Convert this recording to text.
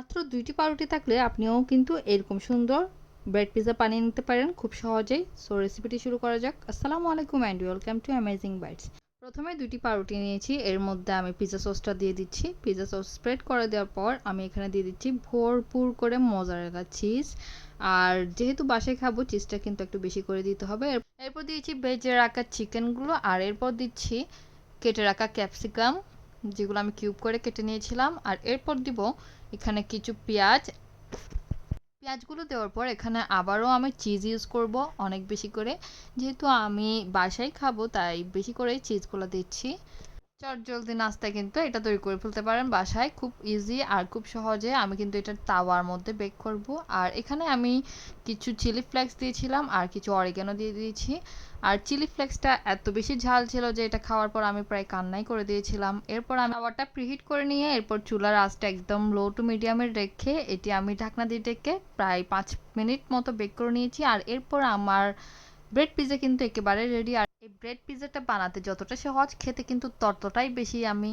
মাত্র দুইটি পাউরুটি থাকলে আপনিও কিন্তু এরকম সুন্দর ব্রেড পিৎজা বানিয়ে নিতে পারেন খুব সহজেই। সো রেসিপিটি শুরু করা যাক। আসসালামু আলাইকুম and welcome to Amazing Bites প্রথমে দুইটি পাউরুটি নিয়েছি। এর মধ্যে আমি পিৎজা সসটা দিয়ে দিচ্ছি। পিৎজা সস স্প্রেড করে দেওয়ার পর আমি এখানে দিয়ে দিচ্ছি ভরপুর করে মজারেলা চিজ আর যেহেতু বাসায় খাব চিজটা কিন্তু একটু বেশি করে দিতে হবে। এরপর দিয়েছি ভেজে রাখা চিকেনগুলো আর এরপর দিচ্ছি কেটে রাখা ক্যাপসিকাম যেগুলো আমি কিউব করে কেটে নিয়েছিলাম। আর এরপর দিব এখানে কিছু পেঁয়াজ। পেঁয়াজগুলো দেওয়ার পর এখানে আবারও আমি চিজ ইউজ করব অনেক বেশি করে। যেহেতু আমি বাসায় খাব, তাই বেশি করে চিজগুলো দিচ্ছি। চট জলদি নাস্তায় কিন্তু এটা তৈরি করে ফেলতে পারেন বাসায়। খুব ইজি আর খুব সহজে আমি কিন্তু এটা তাওয়ার মধ্যে বেক করব। আর এখানে আমি কিছু চিলি ফ্লেক্স দিয়েছিলাম আর কিছু অরিগানো দিয়ে দিয়েছি। আর চিলি ফ্লেক্সটা এত বেশি ঝাল ছিল যে এটা খাওয়ার পর আমি প্রায় কান্নাই করে দিয়েছিলাম। এরপর আমি খাবারটা প্রিহিট করে নিয়ে এরপর চুলার আঁচটা একদম লো টু মিডিয়ামে রেখে এটি আমি ঢাকনা দিয়ে ডেকে প্রায় পাঁচ মিনিট মতো বেক করে নিয়েছি। আর এরপর আমার ব্রেড পিৎজা কিন্তু একেবারে রেডি আর ব্রেড পিজ্জাটা বানাতে যতটা সহজ খেতে কিন্তু ততটাই বেশি আমি